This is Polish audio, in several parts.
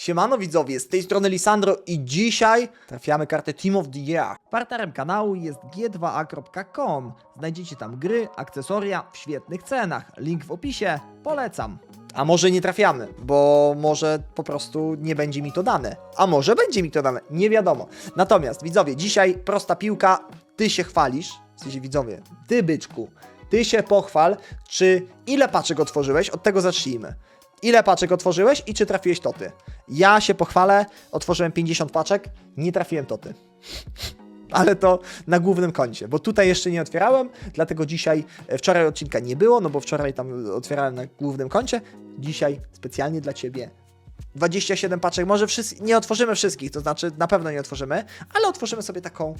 Siemano widzowie, z tej strony Lisandro i dzisiaj trafiamy kartę Team of the Year. Partnerem kanału jest g2a.com. Znajdziecie tam gry, akcesoria w świetnych cenach. Link w opisie, polecam. A może nie trafiamy, bo może po prostu nie będzie mi to dane. A może będzie mi to dane, nie wiadomo. Natomiast widzowie, dzisiaj prosta piłka, ty się chwalisz, w sensie widzowie, ty byczku, ty się pochwal, czy ile paczek otworzyłeś, od tego zacznijmy. Ile paczek otworzyłeś i czy trafiłeś toty? Ja się pochwalę, otworzyłem 50 paczek, nie trafiłem toty. Ale to na głównym koncie, bo tutaj jeszcze nie otwierałem, dlatego dzisiaj, e, wczoraj odcinka nie było, no bo wczoraj tam otwierałem na głównym koncie, dzisiaj specjalnie dla Ciebie 27 paczek, może wszyscy, nie otworzymy wszystkich, to znaczy na pewno nie otworzymy, ale otworzymy sobie taką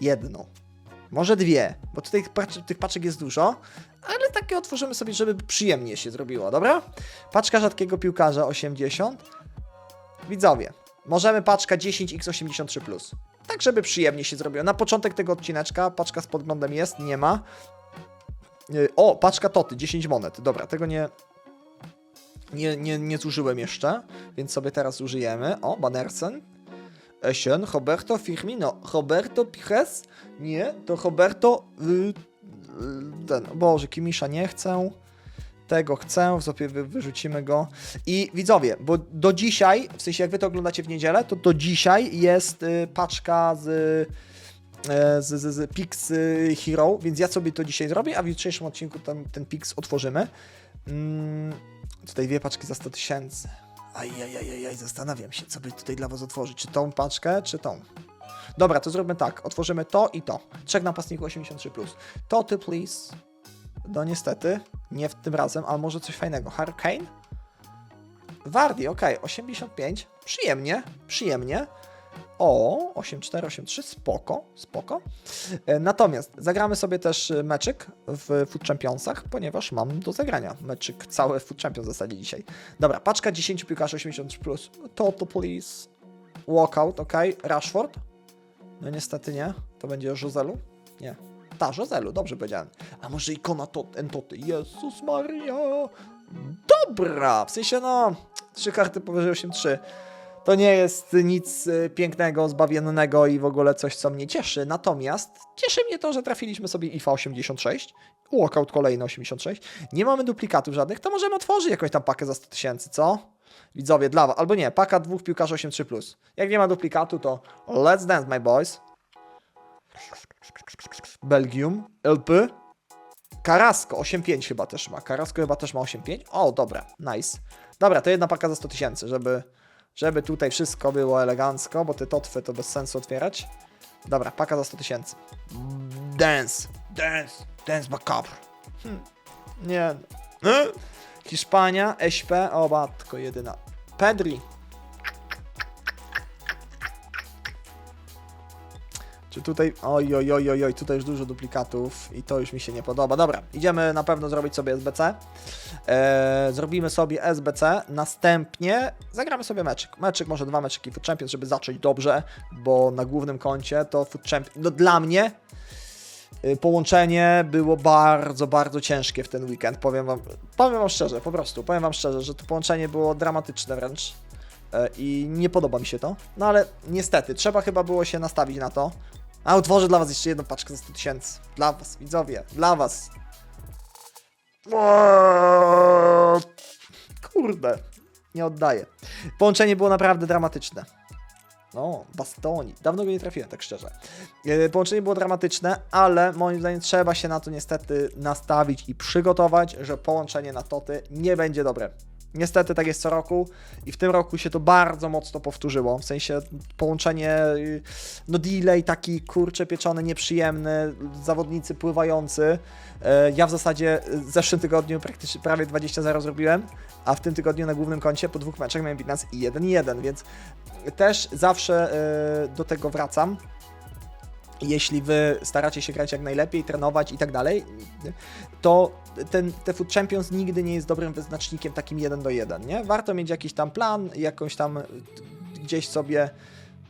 jedną. Może dwie, bo tutaj tych paczek, jest dużo, ale otworzymy sobie, żeby przyjemnie się zrobiło, dobra? Paczka rzadkiego piłkarza 80. Widzowie, możemy paczka 10x83+. Tak, żeby przyjemnie się zrobiło. Na początek tego odcineczka paczka z podglądem jest, nie ma. Yy, O, paczka Toty, 10 monet. Dobra, tego nie, nie, nie, nie zużyłem jeszcze, więc sobie teraz użyjemy. O, Bannersen. Eschen, Roberto Firmino. Roberto Pires? Nie, to Roberto... Y, y, ten, Boże, Kimisza nie chcę. Tego chcę, sobie wy, wyrzucimy go. I widzowie, bo do dzisiaj, w sensie jak wy to oglądacie w niedzielę, to do dzisiaj jest y, paczka z, e, z, z, z Pix y, Hero, więc ja sobie to dzisiaj zrobię, a w jutrzejszym odcinku ten, ten Pix otworzymy. Mm, tutaj dwie paczki za 100 tysięcy. Ajajajajaj, zastanawiam się, co by tutaj dla was otworzyć. Czy tą paczkę, czy tą? Dobra, to zróbmy tak. Otworzymy to i to. Trzech napastników 83+. To ty, please. No niestety, nie w tym razem, ale może coś fajnego. Hurricane? Wardi, ok, 85. Przyjemnie, przyjemnie. O, 84, 83, spoko, spoko. E, Natomiast zagramy sobie też e, meczyk w Food Championsach, ponieważ mam do zagrania meczyk cały Food Champions w zasadzie dzisiaj. Dobra, paczka 10 piłkarzy 83+. Plus. Toto, please. Walkout, ok. Rashford? No niestety nie. To będzie Joselu? Nie. Ta, Joselu, dobrze powiedziałem. A może ikona tot, Entoty? Jezus Maria! Dobra! W sensie, no, trzy karty powyżej 8-3. To nie jest nic y, pięknego, zbawiennego i w ogóle coś, co mnie cieszy. Natomiast cieszy mnie to, że trafiliśmy sobie IFA 86, walkout kolejny 86. Nie mamy duplikatów żadnych, to możemy otworzyć jakąś tam pakę za 100 tysięcy, co? Widzowie, dla was. Albo nie, paka dwóch piłkarzy 8-3+. Jak nie ma duplikatu, to let's dance, my boys. Belgium, LP. Carrasco 8.5 chyba też ma. Carrasco chyba też ma 8.5. O, dobra, nice. Dobra, to jedna paka za 100 tysięcy, żeby, żeby tutaj wszystko było elegancko, bo te totwy to bez sensu otwierać. Dobra, paka za 100 tysięcy. Dance, dance, dance macabre. Hmm. Nie. Hmm. Hiszpania, SP, o matko jedyna. Pedri. Czy tutaj. Oj, oj, oj, oj, oj, tutaj już dużo duplikatów i to już mi się nie podoba. Dobra, idziemy na pewno zrobić sobie SBC. Eee, zrobimy sobie SBC, następnie zagramy sobie meczyk. Meczyk, może dwa meczyki Food Champions, żeby zacząć dobrze, bo na głównym koncie to Food Champions. No dla mnie połączenie było bardzo, bardzo ciężkie w ten weekend. Powiem wam, powiem wam szczerze, po prostu, powiem wam szczerze, że to połączenie było dramatyczne wręcz. E, I nie podoba mi się to. No ale niestety, trzeba chyba było się nastawić na to. A utworzę dla was jeszcze jedną paczkę za 100 tysięcy. Dla was, widzowie, dla was. Kurde, nie oddaję. Połączenie było naprawdę dramatyczne. No, Bastoni. Dawno go nie trafiłem, tak szczerze. E, Połączenie było dramatyczne, ale moim zdaniem trzeba się na to niestety nastawić i przygotować, że połączenie na toty nie będzie dobre. Niestety tak jest co roku i w tym roku się to bardzo mocno powtórzyło. W sensie połączenie, y, no delay taki kurcze pieczony, nieprzyjemny, zawodnicy pływający. E, Ja w zasadzie w zeszłym tygodniu praktycznie prawie 20-0 zrobiłem, a w tym tygodniu na głównym koncie po dwóch meczach miałem bilans i 1-1, więc też zawsze e, do tego wracam. Jeśli wy staracie się grać jak najlepiej, trenować i tak dalej, to ten, te Food Champions nigdy nie jest dobrym wyznacznikiem takim 1 do 1, nie? Warto mieć jakiś tam plan, jakąś tam gdzieś sobie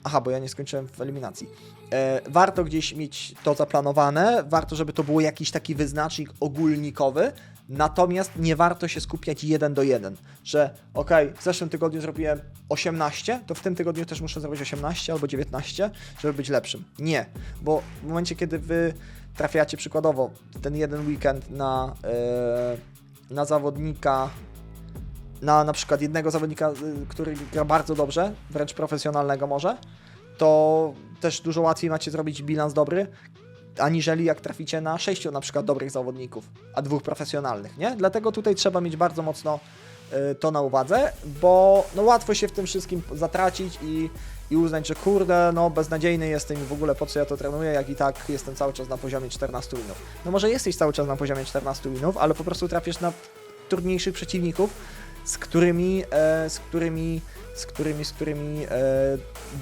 Aha, bo ja nie skończyłem w eliminacji. E, warto gdzieś mieć to zaplanowane, warto, żeby to był jakiś taki wyznacznik ogólnikowy, natomiast nie warto się skupiać jeden do jeden, że okej, w zeszłym tygodniu zrobiłem 18, to w tym tygodniu też muszę zrobić 18 albo 19, żeby być lepszym. Nie, bo w momencie, kiedy wy trafiacie przykładowo ten jeden weekend na, e, na zawodnika, na na przykład jednego zawodnika, y, który gra bardzo dobrze, wręcz profesjonalnego może, to też dużo łatwiej macie zrobić bilans dobry, aniżeli jak traficie na sześciu na przykład dobrych zawodników, a dwóch profesjonalnych, nie? Dlatego tutaj trzeba mieć bardzo mocno y, to na uwadze, bo no łatwo się w tym wszystkim zatracić i, i uznać, że kurde, no beznadziejny jestem i w ogóle po co ja to trenuję, jak i tak jestem cały czas na poziomie 14 winów. No może jesteś cały czas na poziomie 14 winów, ale po prostu trafisz na trudniejszych przeciwników, z którymi, e, z którymi, z którymi, z którymi e,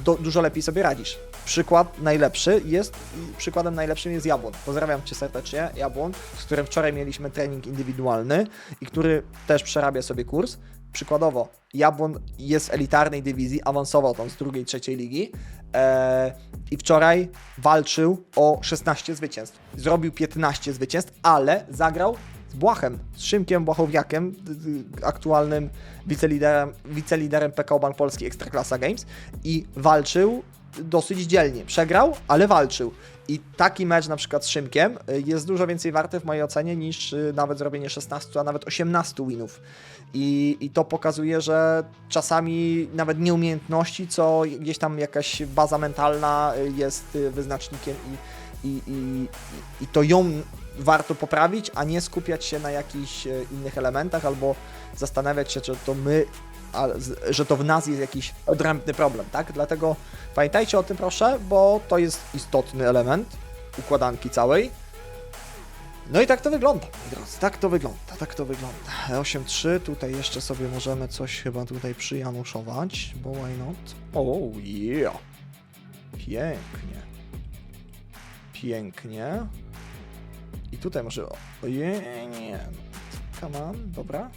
do, dużo lepiej sobie radzisz. Przykład najlepszy jest, przykładem najlepszym jest Jabłon. Pozdrawiam Cię serdecznie, Jabłon, z którym wczoraj mieliśmy trening indywidualny i który też przerabia sobie kurs. Przykładowo, Jabłon jest w elitarnej dywizji, awansował tam z drugiej, trzeciej ligi e, i wczoraj walczył o 16 zwycięstw. Zrobił 15 zwycięstw, ale zagrał z Błachem, z Szymkiem Błachowiakiem, aktualnym wiceliderem, wiceliderem PKO Bank Polski Ekstraklasa Games i walczył dosyć dzielnie. Przegrał, ale walczył. I taki mecz na przykład z Szymkiem y, jest dużo więcej warty w mojej ocenie niż y, nawet zrobienie 16, a nawet 18 winów. I, I to pokazuje, że czasami nawet nie umiejętności, co gdzieś tam jakaś baza mentalna y, jest wyznacznikiem i, i, i, i to ją warto poprawić, a nie skupiać się na jakichś e, innych elementach albo zastanawiać się, czy to my, że to w nas jest jakiś odrębny problem, tak? Dlatego pamiętajcie o tym proszę, bo to jest istotny element układanki całej. No i tak to wygląda, drodzy, tak to wygląda, tak to wygląda. 8-3, tutaj jeszcze sobie możemy coś chyba tutaj przyjanuszować, bo why not? Oh yeah, pięknie, pięknie. I tutaj może. Ojej, nie. Come on, dobra.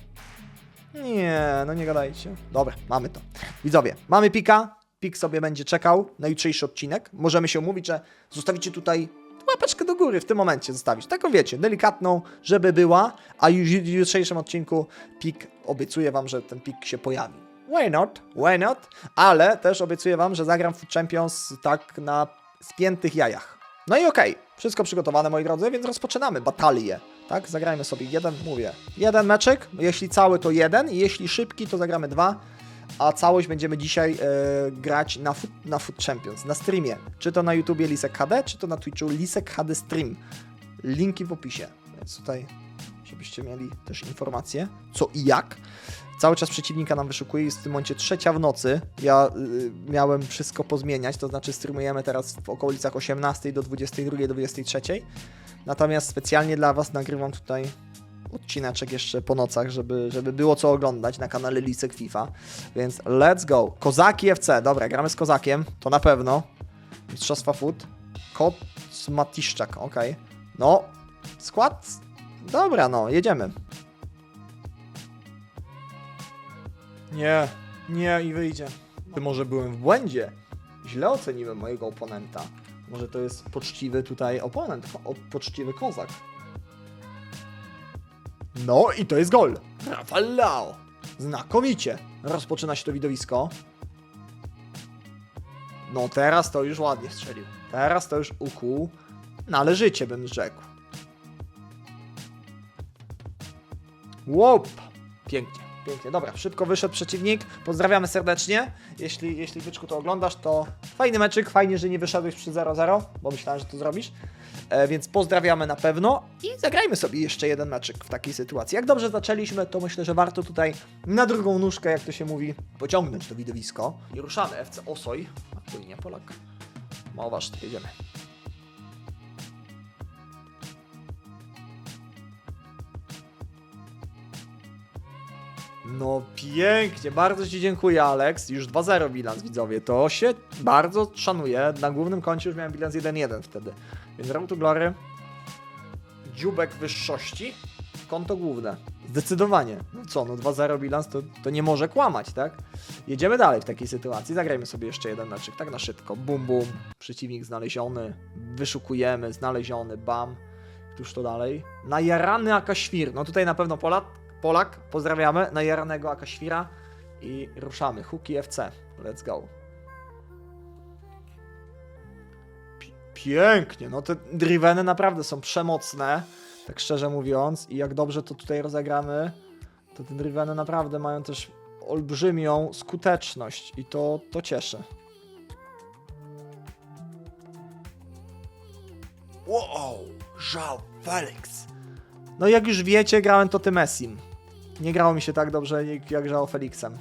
Nie, no nie gadajcie. Dobra, mamy to. Widzowie, mamy pika. Pik sobie będzie czekał na jutrzejszy odcinek. Możemy się umówić, że zostawicie tutaj łapeczkę do góry w tym momencie zostawić. Taką wiecie, delikatną, żeby była, a już w jutrzejszym odcinku pik obiecuję wam, że ten pik się pojawi. Why not? Why not? Ale też obiecuję wam, że zagram Food Champions tak na spiętych jajach. No i okej, wszystko przygotowane moi drodzy, więc rozpoczynamy batalię. Tak, zagrajmy sobie jeden, mówię, jeden meczyk, jeśli cały to jeden, jeśli szybki to zagramy dwa, a całość będziemy dzisiaj e, grać na food, na food Champions, na streamie. Czy to na YouTubie Lisek HD, czy to na Twitchu Lisek HD Stream. Linki w opisie, więc tutaj żebyście mieli też informacje, co i jak. Cały czas przeciwnika nam wyszukuje, jest w tym momencie trzecia w nocy. Ja y, miałem wszystko pozmieniać, to znaczy streamujemy teraz w okolicach 18 do 22, 23. Natomiast specjalnie dla Was nagrywam tutaj odcineczek jeszcze po nocach, żeby, żeby było co oglądać na kanale Lisek FIFA. Więc let's go. Kozaki FC, dobra, gramy z Kozakiem, to na pewno. Mistrzostwa Food. Kot Matiszczak, okej. No, skład. Dobra, no, jedziemy. Nie, nie i wyjdzie. Może byłem w błędzie. Źle oceniłem mojego oponenta. Może to jest poczciwy tutaj oponent, o, poczciwy kozak. No i to jest gol. Rafael Leao. Znakomicie. Rozpoczyna się to widowisko. No teraz to już ładnie strzelił. Teraz to już ukuł. Należycie bym rzekł. Łop! Pięknie, pięknie. Dobra, szybko wyszedł przeciwnik. Pozdrawiamy serdecznie. Jeśli, jeśli Wyczku to oglądasz, to fajny meczyk. Fajnie, że nie wyszedłeś przy 0-0, bo myślałem, że to zrobisz. E, więc pozdrawiamy na pewno i zagrajmy sobie jeszcze jeden meczyk w takiej sytuacji. Jak dobrze zaczęliśmy, to myślę, że warto tutaj na drugą nóżkę, jak to się mówi, pociągnąć to widowisko. I ruszamy. FC Osoj. A tu nie Polak. Mało ważne, jedziemy. No pięknie, bardzo Ci dziękuję Alex. Już 2-0 bilans widzowie, to się bardzo szanuję. Na głównym koncie już miałem bilans 1-1 wtedy. Więc Road to Glory, dziubek wyższości, konto główne. Zdecydowanie. No co, no 2-0 bilans to, to nie może kłamać, tak? Jedziemy dalej w takiej sytuacji. Zagrajmy sobie jeszcze jeden meczyk, tak na szybko. Bum, bum. Przeciwnik znaleziony. Wyszukujemy, znaleziony, bam. Któż to dalej? Najarany Akaświr. No tutaj na pewno Polak. Polak, pozdrawiamy. Najaranego Akaświra. I ruszamy. Huki FC. Let's go. Pi- Pięknie. No te driveny naprawdę są przemocne. Tak szczerze mówiąc. I jak dobrze to tutaj rozegramy, to te driveny naprawdę mają też olbrzymią skuteczność. I to, to cieszy. Wow, Żał Felix. No jak już wiecie, grałem to tym Messim. Nie grało mi się tak dobrze jak, grało Felixem.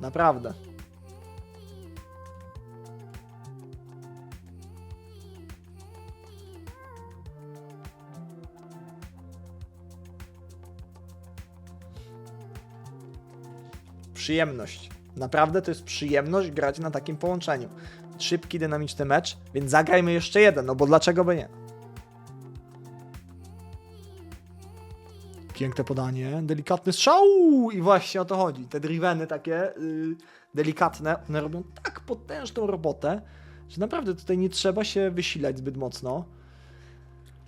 Naprawdę. Przyjemność. Naprawdę to jest przyjemność grać na takim połączeniu. Szybki, dynamiczny mecz, więc zagrajmy jeszcze jeden, no bo dlaczego by nie? Piękne podanie, delikatny strzał i właśnie o to chodzi. Te driveny takie yy, delikatne, one robią tak potężną robotę, że naprawdę tutaj nie trzeba się wysilać zbyt mocno.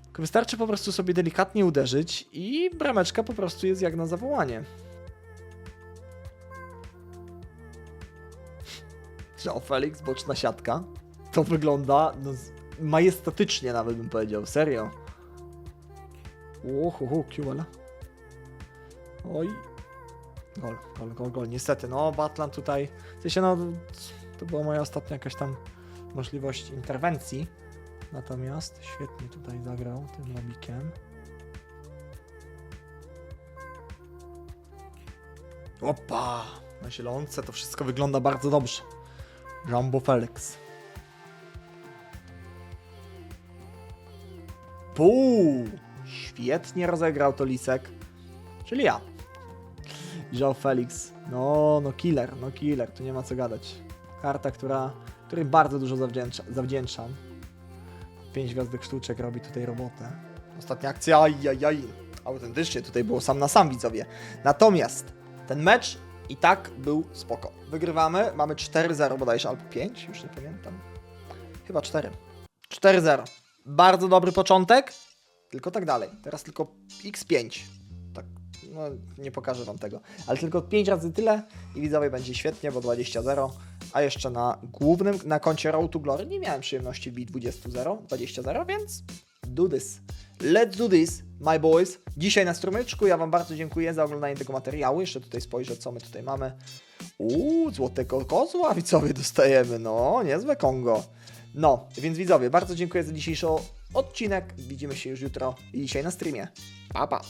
Tylko wystarczy po prostu sobie delikatnie uderzyć i brameczka po prostu jest jak na zawołanie. Joe Felix, boczna siatka. To wygląda no, majestatycznie nawet bym powiedział, serio. Uhu, QL. Oj. Gol, gol, gol, gol. Niestety, no Batland tutaj, w sensie no, to była moja ostatnia jakaś tam możliwość interwencji. Natomiast świetnie tutaj zagrał tym lobikiem. Opa! Na zielonce to wszystko wygląda bardzo dobrze. Jumbo Felix. Puu! Świetnie rozegrał to Lisek. Czyli ja. Joe Felix. No, no killer, no killer, tu nie ma co gadać. Karta, która, której bardzo dużo zawdzięcza, zawdzięczam. Pięć gwiazdek sztuczek robi tutaj robotę. Ostatnia akcja, ajajaj. Autentycznie tutaj było sam na sam widzowie. Natomiast ten mecz i tak był spoko. Wygrywamy, mamy 4-0 bodajże, albo 5, już nie pamiętam. Chyba 4. 4-0. Bardzo dobry początek, tylko tak dalej. Teraz tylko x5. No nie pokażę wam tego. Ale tylko 5 razy tyle i widzowie będzie świetnie, bo 20-0. A jeszcze na głównym, na koncie Road to Glory nie miałem przyjemności bić 20-0, 20-0, więc do this. Let's do this, my boys. Dzisiaj na strumyczku. Ja Wam bardzo dziękuję za oglądanie tego materiału. Jeszcze tutaj spojrzę, co my tutaj mamy. Uuu, złotego kozła widzowie dostajemy. No, niezłe Kongo. No, więc widzowie, bardzo dziękuję za dzisiejszy odcinek. Widzimy się już jutro i dzisiaj na streamie. Pa, pa.